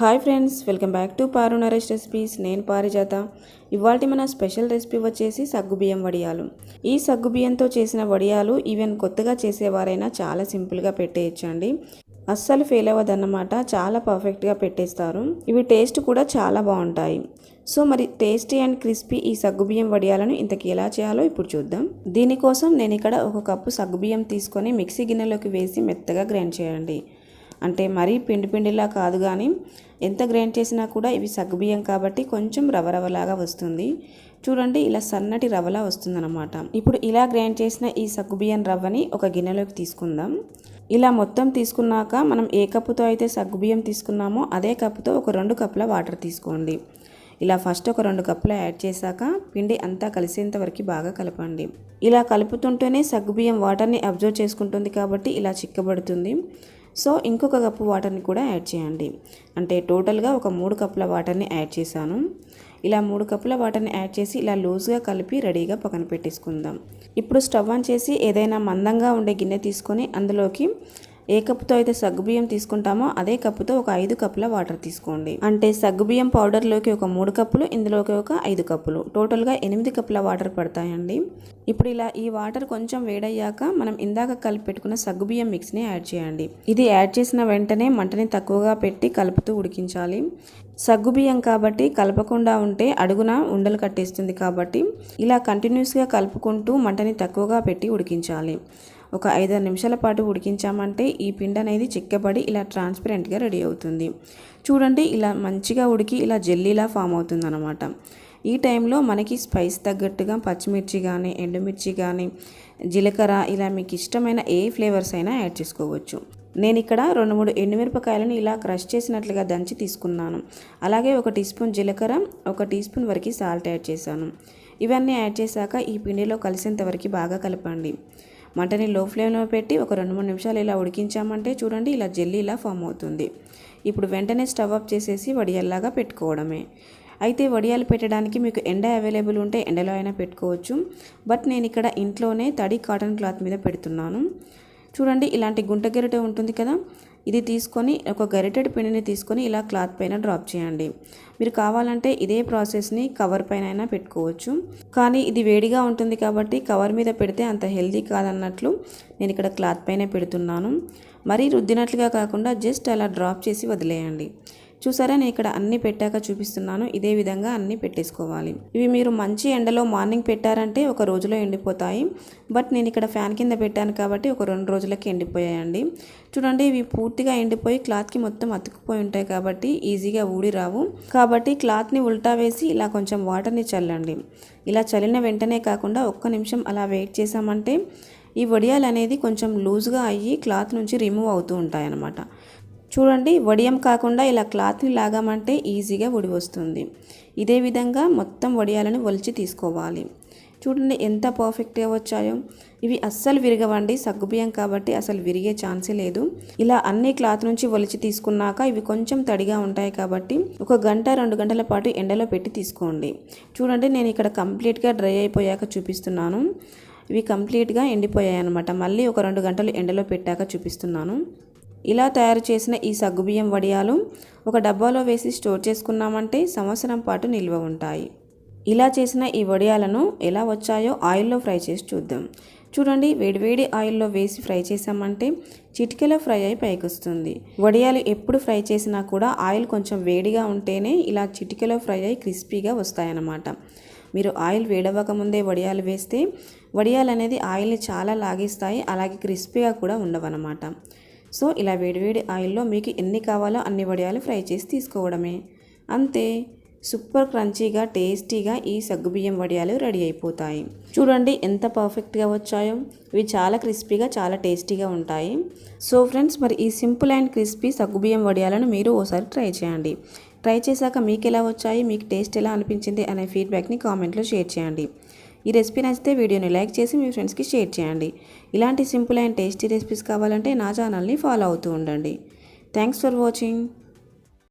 Hi friends welcome back to Paru Naresh recipes. నేను పారిజాత. ఇవాళ మన స్పెషల్ రెసిపీ వచ్చేసి సగ్గుబియ్యం వడియాలు. ఈ సగ్గుబియ్యంతో చేసిన వడియాలు ఈవెన్ కొత్తగా చేసేవారైనా చాలా సింపుల్గా పెట్టేయచ్చండి. అస్సలు ఫెయిల్ అవ్వదన్నమాట చాలా పర్ఫెక్ట్గా పెట్టేస్తారు. ఇవి టేస్ట్ కూడా చాలా బాగుంటాయి. సో మరి టేస్టీ అండ్ క్రిస్పీ ఈ సగ్గుబియ్యం వడియాలను ఇంతకు ఎలా చేయాలో ఇప్పుడు చూద్దాం. దీనికోసం నేను ఇక్కడ ఒక కప్పు సగ్గుబియ్యం తీసుకొని మిక్సీ గిన్నెలోకి వేసి మెత్తగా గ్రైండ్ చేయండి. అంటే మరీ పిండి పిండిలా కాదు కానీ ఎంత గ్రైండ్ చేసినా కూడా ఇవి సగ్గుబియ్యం కాబట్టి కొంచెం రవ రవలాగా వస్తుంది. చూడండి ఇలా సన్నటి రవలా వస్తుందన్నమాట. ఇప్పుడు ఇలా గ్రైండ్ చేసిన ఈ సగ్గుబియ్యం రవ్వని ఒక గిన్నెలోకి తీసుకుందాం. ఇలా మొత్తం తీసుకున్నాక మనం ఏ కప్పుతో అయితే సగ్గుబియ్యం తీసుకున్నామో అదే కప్పుతో ఒక రెండు కప్పుల వాటర్ తీసుకోండి. ఇలా ఫస్ట్ ఒక రెండు కప్పులు యాడ్ చేశాక పిండి అంతా కలిసేంత వరకు బాగా కలపండి. ఇలా కలుపుతుంటేనే సగ్గుబియ్యం వాటర్ని అబ్జర్వ్ చేసుకుంటుంది కాబట్టి ఇలా చిక్కబడుతుంది. సో ఇంకొక కప్పు వాటర్ని కూడా యాడ్ చేయండి. అంటే టోటల్గా ఒక మూడు కప్పుల వాటర్ని యాడ్ చేశాను. ఇలా మూడు కప్పుల వాటర్ని యాడ్ చేసి ఇలా లూజ్గా కలిపి రెడీగా పక్కన పెట్టేసుకుందాం. ఇప్పుడు స్టవ్ ఆన్ చేసి ఏదైనా మందంగా ఉండే గిన్నె తీసుకొని అందులోకి ఏ కప్పుతో అయితే సగ్గుబియ్యం తీసుకుంటామో అదే కప్పుతో ఒక ఐదు కప్పుల వాటర్ తీసుకోండి. అంటే సగ్గుబియ్యం పౌడర్లోకి ఒక మూడు కప్పులు ఇందులోకి ఒక ఐదు కప్పులు. టోటల్గా ఎనిమిది కప్పుల వాటర్ పడతాయండి. ఇప్పుడు ఇలా ఈ వాటర్ కొంచెం వేడయ్యాక మనం ఇందాక కలిపి పెట్టుకున్న సగ్గుబియ్యం మిక్స్ని యాడ్ చేయండి. ఇది యాడ్ చేసిన వెంటనే మంటని తక్కువగా పెట్టి కలుపుతూ ఉడికించాలి. సగ్గుబియ్యం కాబట్టి కలపకుండా ఉంటే అడుగున ఉండలు కట్టేస్తుంది కాబట్టి ఇలా కంటిన్యూస్గా కలుపుకుంటూ మంటని తక్కువగా పెట్టి ఉడికించాలి. ఒక ఐదారు నిమిషాల పాటు ఉడికించామంటే ఈ పిండి అనేది చిక్కబడి ఇలా ట్రాన్స్పరెంట్గా రెడీ అవుతుంది. చూడండి ఇలా మంచిగా ఉడికి ఇలా జెల్లీలా ఫామ్ అవుతుంది అనమాట ఈ టైంలో మనకి స్పైస్ తగ్గట్టుగా పచ్చిమిర్చి కానీ ఎండుమిర్చి కానీ జీలకర్ర ఇలా మీకు ఇష్టమైన ఏ ఫ్లేవర్స్ అయినా యాడ్ చేసుకోవచ్చు. నేను ఇక్కడ రెండు మూడు ఎండుమిరపకాయలను ఇలా క్రష్ చేసినట్లుగా దంచి తీసుకున్నాను. అలాగే ఒక టీ స్పూన్ జీలకర్ర ఒక టీ స్పూన్ వరకు సాల్ట్ యాడ్ చేశాను. ఇవన్నీ యాడ్ చేశాక ఈ పిండిలో కలిసేంత వరకు బాగా కలపండి. మంటని లో ఫ్లేమ్లో పెట్టి ఒక రెండు మూడు నిమిషాలు ఇలా ఉడికించామంటే చూడండి ఇలా జెల్లీ ఇలా ఫామ్ అవుతుంది. ఇప్పుడు వెంటనే స్టవ్ అప్ చేసేసి వడియాల్లాగా పెట్టుకోవడమే. అయితే వడియాలు పెట్టడానికి మీకు ఎండ అవైలబుల్ ఉంటే ఎండలో అయినా పెట్టుకోవచ్చు. బట్ నేను ఇక్కడ ఇంట్లోనే తడి కాటన్ క్లాత్ మీద పెడుతున్నాను. చూడండి ఇలాంటి గుంట గరిటె ఉంటుంది కదా ఇది తీసుకొని ఒక గరిటెడ్ పిండిని తీసుకొని ఇలా క్లాత్ పైన డ్రాప్ చేయండి. మీరు కావాలంటే ఇదే ప్రాసెస్ని కవర్ పైన అయినా పెట్టుకోవచ్చు. కానీ ఇది వేడిగా ఉంటుంది కాబట్టి కవర్ మీద పెడితే అంత హెల్దీ కాదన్నట్లు నేను ఇక్కడ క్లాత్ పైన పెడుతున్నాను. మరీ రుద్దినట్లుగా కాకుండా జస్ట్ అలా డ్రాప్ చేసి వదిలేయండి. చూసారా? నేను ఇక్కడ అన్ని పెట్టాక చూపిస్తున్నాను. ఇదే విధంగా అన్ని పెట్టేసుకోవాలి. ఇవి మీరు మంచి ఎండలో మార్నింగ్ పెట్టారంటే ఒక రోజులో ఎండిపోతాయి. బట్ నేను ఇక్కడ ఫ్యాన్ కింద పెట్టాను కాబట్టి ఒక రెండు రోజులకి ఎండిపోయాయండి. చూడండి ఇవి పూర్తిగా ఎండిపోయి క్లాత్కి మొత్తం అతుక్కుపోయి ఉంటాయి కాబట్టి ఈజీగా ఊడి రావు. కాబట్టి క్లాత్ని ఉల్టా వేసి ఇలా కొంచెం వాటర్ని చల్లండి. ఇలా చల్లిన వెంటనే కాకుండా ఒక్క నిమిషం అలా వెయిట్ చేసామంటే ఈ వడియాలు అనేది కొంచెం లూజ్గా అయ్యి క్లాత్ నుంచి రిమూవ్ అవుతూ ఉంటాయన్నమాట. చూడండి వడియం కాకుండా ఇలా క్లాత్ని లాగామంటే ఈజీగా ఒడి వస్తుంది. ఇదే విధంగా మొత్తం వడియాలను ఒలిచి తీసుకోవాలి. చూడండి ఎంత పర్ఫెక్ట్గా వచ్చాయో. ఇవి అస్సలు విరగవండి సగ్గుబియ్యం కాబట్టి అసలు విరిగే ఛాన్సే లేదు. ఇలా అన్ని క్లాత్ నుంచి ఒలిచి తీసుకున్నాక ఇవి కొంచెం తడిగా ఉంటాయి కాబట్టి ఒక గంట రెండు గంటల పాటు ఎండలో పెట్టి తీసుకోండి. చూడండి నేను ఇక్కడ కంప్లీట్గా డ్రై అయిపోయాక చూపిస్తున్నాను. ఇవి కంప్లీట్గా ఎండిపోయాయి అనమాట మళ్ళీ ఒక రెండు గంటలు ఎండలో పెట్టాక చూపిస్తున్నాను. ఇలా తయారు చేసిన ఈ సగ్గుబియ్యం వడియాలు ఒక డబ్బాలో వేసి స్టోర్ చేసుకున్నామంటే సంవత్సరం పాటు నిల్వ ఉంటాయి. ఇలా చేసిన ఈ వడియాలను ఎలా వచ్చాయో ఆయిల్లో ఫ్రై చేసి చూద్దాం. చూడండి వేడివేడి ఆయిల్లో వేసి ఫ్రై చేసామంటే చిటికెలో ఫ్రై అయి పైకి వస్తుంది వడియాలు ఎప్పుడు ఫ్రై చేసినా కూడా ఆయిల్ కొంచెం వేడిగా ఉంటేనే ఇలా చిటికెలో ఫ్రై అయి క్రిస్పీగా వస్తాయన్నమాట. మీరు ఆయిల్ వేడవ్వకముందే వడియాలు వేస్తే వడియాలు అనేది ఆయిల్ని చాలా లాగిస్తాయి అలాగే క్రిస్పీగా కూడా ఉండవన్నమాట. సో ఇలా వేడివేడి ఆయిల్లో మీకు ఎన్ని కావాలో అన్ని వడియాలు ఫ్రై చేసి తీసుకోవడమే. అంతే సూపర్ క్రంచీగా టేస్టీగా ఈ సగ్గుబియ్యం వడియాలు రెడీ అయిపోతాయి. చూడండి ఎంత పర్ఫెక్ట్గా వచ్చాయో. ఇవి చాలా క్రిస్పీగా చాలా టేస్టీగా ఉంటాయి. సో ఫ్రెండ్స్ మరి ఈ సింపుల్ అండ్ క్రిస్పీ సగ్గుబియ్యం వడియాలను మీరు ఓసారి ట్రై చేయండి. ట్రై చేశాక మీకు ఎలా వచ్చాయి మీకు టేస్ట్ ఎలా అనిపించింది అనే ఫీడ్బ్యాక్ని కామెంట్లో షేర్ చేయండి. ఈ రెసిపీ నచ్చితే వీడియోని లైక్ చేసి మీ ఫ్రెండ్స్కి షేర్ చేయండి. ఇలాంటి సింపుల్ అండ్ టేస్టీ రెసిపీస్ కావాలంటే నా ఛానల్ని ఫాలో అవుతూ ఉండండి. Thanks for watching.